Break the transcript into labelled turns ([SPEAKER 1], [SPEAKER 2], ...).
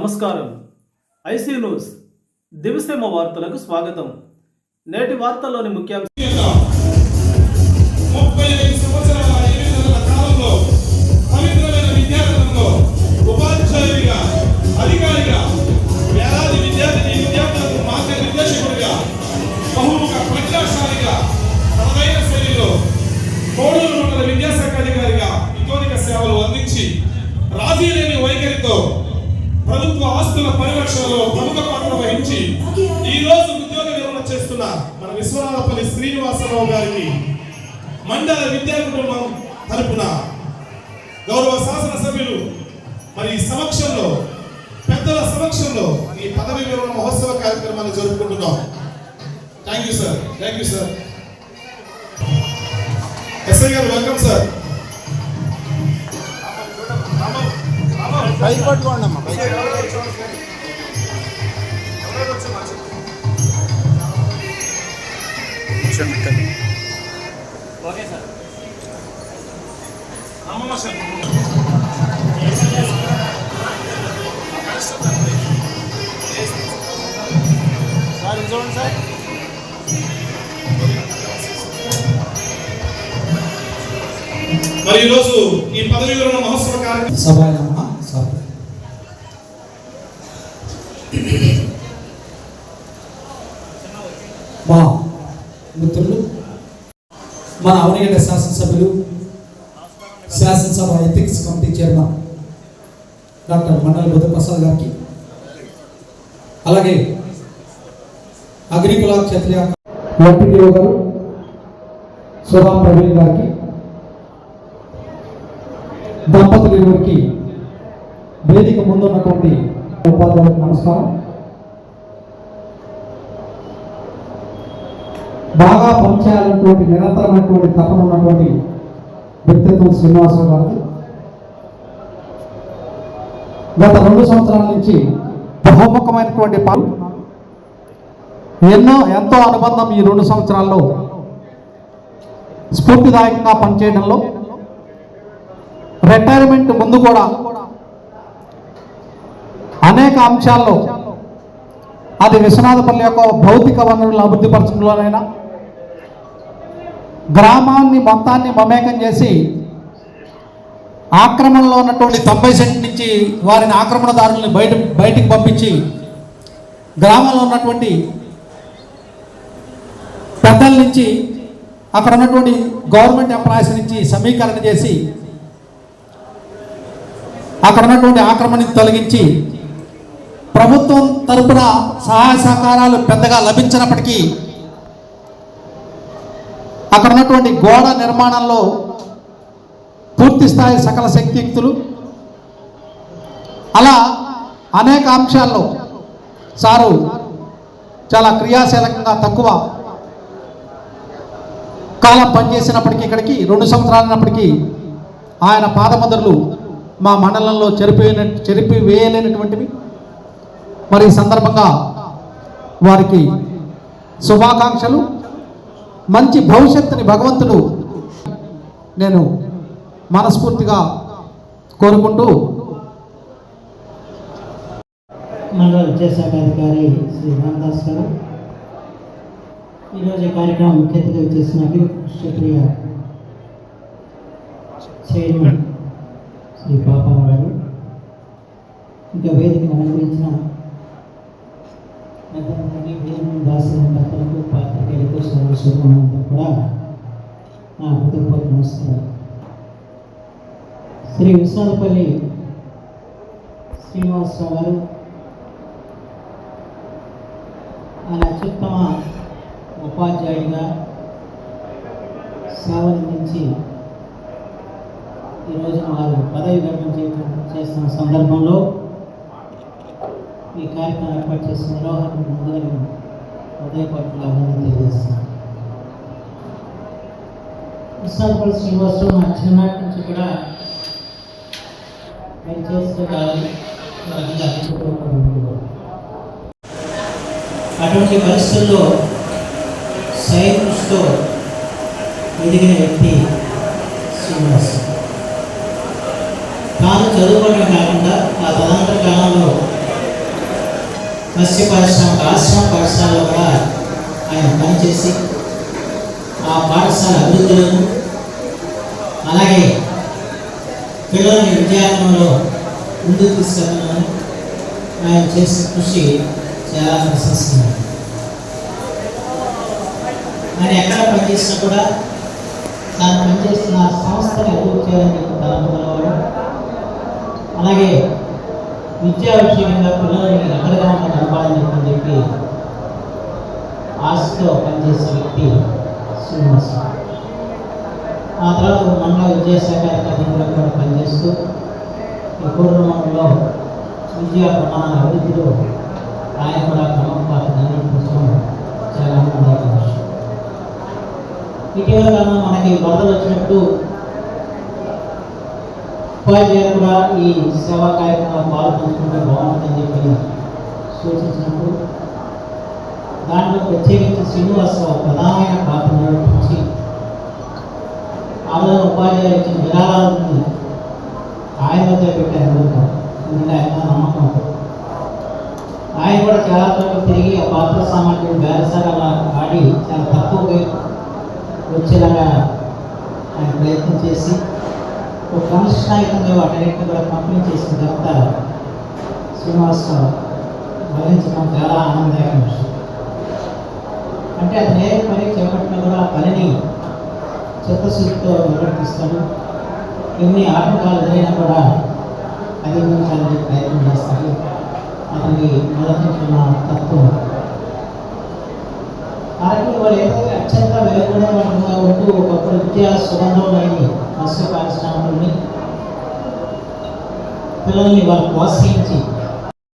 [SPEAKER 1] నమస్కారం. IC news. దివిసేమ వార్తలకు స్వాగతం. నేటి వార్తల్లోని ముఖ్యాంశం
[SPEAKER 2] ముప్పై అధికారిగా విద్యార్థిని విద్యార్థులకు శైలిలో కోడూరు విద్యాశాఖ అధికారిగా ఇతోనిక సేవలు అందించి రాజీ లేని వైఖరితో ప్రభుత్వ ఆస్తుల పరిరక్షణలో ప్రముఖ పాత్ర వహించి ఈ రోజు ఉద్యోగ విరమణ చేస్తున్న మన విశ్వనాథపల్లి శ్రీనివాసరావు గారికి మండల విద్యా కుటుంబం తరపున గౌరవ శాసనసభ్యులు మరి సమక్షంలో పెద్దల సమక్షంలో ఈ పదవి విరమణ మహోత్సవ కార్యక్రమాన్ని జరుపుకుంటున్నాం. Thank you sir thank you sir SI గారు వెల్కమ్ సార్
[SPEAKER 3] పైకి పట్టుకోండి అమ్మా పైకి.
[SPEAKER 2] అమ్మమ్మ సార్
[SPEAKER 3] సార్ ఇది చూడండి సార్.
[SPEAKER 2] మరి ఈరోజు ఈ పదవి విరమణ మహోత్సవ కార్యక్రమం
[SPEAKER 4] మిత్రులు మన అవనగడ్డ శాసనసభ్యులు శాసనసభ ఎథిక్స్ కమిటీ చైర్మన్ డాక్టర్ మండల బుద్ధప్రసాద్ గారికి అలాగే అగ్రికుల క్షత్రియ ఎంపీటీఓ గారు సుభా ప్రవీణ్ గారికి దంపతులు ఇరువురికి వేదిక ముందున్నటువంటి ఉపాధ్యాయులకు నమస్కారం. బాగా పనిచేయాలన్నటువంటి నిరంతరమైనటువంటి తపన ఉన్నటువంటి వ్యక్తిత్వం శ్రీనివాసరావు గారికి గత రెండు సంవత్సరాల నుంచి బహుముఖమైనటువంటి పాలు ఎన్నో ఎంతో అనుబంధం ఈ రెండు సంవత్సరాల్లో స్ఫూర్తిదాయకంగా పనిచేయడంలో రిటైర్మెంట్ ముందు కూడా అనేక అంశాల్లో అది విశ్వనాథపల్లి యొక్క భౌతిక వనరులను అభివృద్ధిపరచడంలోనైనా గ్రామాన్ని మొత్తాన్ని మమేకం చేసి ఆక్రమణలో ఉన్నటువంటి తొంభై సెంట్ నుంచి వారిని ఆక్రమణదారుల్ని బయట బయటికి పంపించి గ్రామంలో ఉన్నటువంటి పెద్దల నుంచి అక్కడ ఉన్నటువంటి గవర్నమెంట్ ఎంప్లాయీస్ నుంచి సమీకరణ చేసి అక్కడ ఉన్నటువంటి ఆక్రమణని తొలగించి ప్రభుత్వం తరపున సహాయ సహకారాలు పెద్దగా లభించినప్పటికీ అక్కడ ఉన్నటువంటి గోడ నిర్మాణంలో పూర్తి స్థాయి సకల శక్తియుక్తులు అలా అనేక అంశాల్లో సారు చాలా క్రియాశీలకంగా తక్కువ కాలం పనిచేసినప్పటికీ ఇక్కడికి రెండు సంవత్సరాలైనప్పటికీ ఆయన పాదముద్రలు మా మండలంలో చెరిపి చెరిపి వేయలేనటువంటివి మరి ఈ సందర్భంగా వారికి శుభాకాంక్షలు. మంచి భవిష్యత్తుని భగవంతుడు నేను మనస్ఫూర్తిగా కోరుకుంటూ
[SPEAKER 5] మండల విద్యాశాఖ అధికారి శ్రీ రామదాస్ గారు ఈరోజు కార్యక్రమం ముఖ్య అతిథిగా చేసిన క్షత్రియ చైర్మన్ శ్రీ పాపమ్మ గారు. ఇంకా వేదికను అలంకరించిన రాసిన దాసిన భక్తులకు పాత్రికేయులకు సర్వస్వతంతో కూడా నా హృదయపూర్వక నమస్కారం శ్రీ విశ్వనాథపల్లి శ్రీనివాసరావు గారు ఆయన అత్యుత్తమ ఉపాధ్యాయుడిగా సేవలందించి ఈరోజు వారు పదవి విరమణ చేయటం చేస్తున్న సందర్భంలో ఈ కార్యక్రమం ఏర్పాటు చేసిన నిర్వహణ ముందుగా నేను హృదయపట్ల అభినందన శ్రీవాసు విశాఖపల్లి చిన్ననాటి నుంచి కూడా నేను చేస్తూ కావాలి అటువంటి పరిస్థితుల్లో సైన్స్తో ఎదిగిన వ్యక్తి శ్రీనివాస్. తాను చదువుకోవడం కాకుండా ఆ తదనంతర కాలంలో మత్స్య పరిశ్రమ ఆశ్రమ పాఠశాలలో కూడా ఆయన పనిచేసి ఆ పాఠశాల అభివృద్ధిలోను అలాగే పిల్లల్ని విద్యారంగంలో ముందుకు తీసుకెళ్ళడం ఆయన చేసిన కృషి చాలా ప్రశంసనీయం. ఆయన ఎక్కడ పనిచేసినా కూడా తాను పనిచేస్తున్న సంస్థని అభివృద్ధి చేయాలని చెప్పి అలాగే విద్యా విషయంగా పిల్లలని అగ్రగామంగా నడపాలని చెప్పని చెప్పి ఆశతో పనిచేసే వ్యక్తి శ్రీనివాసరావు ఆ తర్వాత మండల విద్యాశాఖ అధికారిగా కూడా పనిచేస్తూ ఈ విద్యా ప్రమాణ అభివృద్ధిలో ఆయన కూడా క్రమం కోసం చాలా ఆనందదాయక విషయం ఇటీవల కాలంలో మనకి వరదలు వచ్చినప్పుడు ఉపాధ్యాయులు కూడా ఈ సేవా కార్యక్రమాలు పాల్పంచుకుంటే బాగుంటుందని చెప్పి సూచించినప్పుడు దాంట్లో ప్రత్యేకించి శ్రీనివాసరావు ప్రధానమైన పాత్ర నిర్వహించి ఆమె ఉపాధ్యాయులు ఇచ్చిన విరాళాలను ఆయన వద్ద పెట్టారు. ఎందుకంటే ఆయన నమ్మకం ఆయన కూడా చాలా చోట్ల తిరిగి ఆ పాత్ర సామాగ్రిని బేరసారాల ఆడి చాలా తక్కువగా వచ్చేలాగా ఆయన ప్రయత్నం చేసి ఒక క్రమశిక్షణాయుతంగా వాటన్నిటిని కూడా పంపిణీ చేసిన తర్వాత శ్రీనివాసరావు వహించడం చాలా ఆనందదాయకమైన విషయం అంటే అతను ఏ పని చేపట్టినా కూడా ఆ పనిని చిత్తశుద్ధితో నిర్వర్తిస్తాడు. ఎన్ని ఆటంకాలు ఎదురైనా కూడా అధిగమించాలని ప్రయత్నం చేస్తాడు. అతనికి మొదటి తత్వం అలాగే వాళ్ళు ఏదైతే అత్యంత వెలుగుగా ఉంటూ ఒక విద్యా సుగంధం లేని మత్స్య పారిశ్రామికుల్ని పిల్లల్ని వాళ్ళు ప్రోత్సహించి